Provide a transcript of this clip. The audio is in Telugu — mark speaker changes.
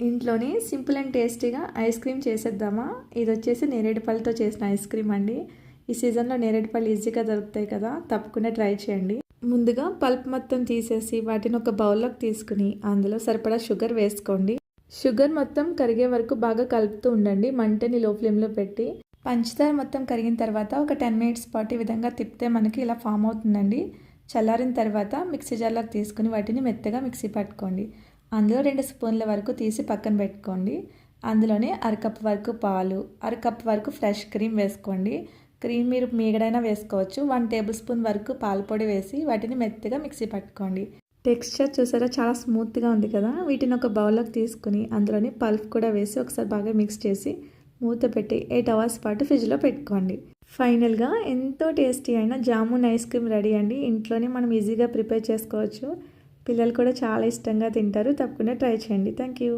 Speaker 1: ఇంట్లోనే సింపుల్ అండ్ టేస్టీగా ఐస్ క్రీమ్ చేసేద్దామా? ఇది వచ్చేసి నేరేడుపల్లితో చేసిన ఐస్ క్రీమ్ అండి. ఈ సీజన్లో నేరేడుపల్లి ఈజీగా దొరుకుతాయి కదా తప్పకుండా ట్రై చేయండి. ముందుగా పల్ప్ మొత్తం తీసేసి వాటిని ఒక బౌల్లోకి తీసుకుని అందులో సరిపడా షుగర్ వేసుకోండి. షుగర్ మొత్తం కరిగే వరకు బాగా కలుపుతూ ఉండండి మంటని లో ఫ్లేమ్లో పెట్టి. పంచదార మొత్తం కరిగిన తర్వాత ఒక టెన్ మినిట్స్ పాటు ఈ విధంగా తిప్పితే మనకి ఇలా ఫామ్ అవుతుందండి. చల్లారిన తర్వాత మిక్సీ జార్లోకి తీసుకుని వాటిని మెత్తగా మిక్సీ పట్టుకోండి. అందులో రెండు స్పూన్ల వరకు తీసి పక్కన పెట్టుకోండి. అందులోనే అరకప్ వరకు పాలు అరకప్ వరకు ఫ్రెష్ క్రీమ్ వేసుకోండి. క్రీమ్ మీరు మీగడైనా వేసుకోవచ్చు. వన్ టేబుల్ స్పూన్ వరకు పాల పొడి వేసి వాటిని మెత్తగా మిక్సీ పట్టుకోండి. టెక్స్చర్ చూసారా? చాలా స్మూత్గా ఉంది కదా? వీటిని ఒక బౌల్లోకి తీసుకుని అందులోని పల్ప్ కూడా వేసి ఒకసారి బాగా మిక్స్ చేసి మూత పెట్టి ఎయిట్ అవర్స్ పాటు ఫ్రిడ్జ్లో పెట్టుకోండి. ఫైనల్గా ఎంతో టేస్టీ అయిన జామున్ ఐస్ క్రీమ్ రెడీ అండి. ఇంట్లోనే మనం ఈజీగా ప్రిపేర్ చేసుకోవచ్చు. పిల్లలు కూడా చాలా ఇష్టంగా తింటారు. తప్పకుండా ట్రై చేయండి. Thank you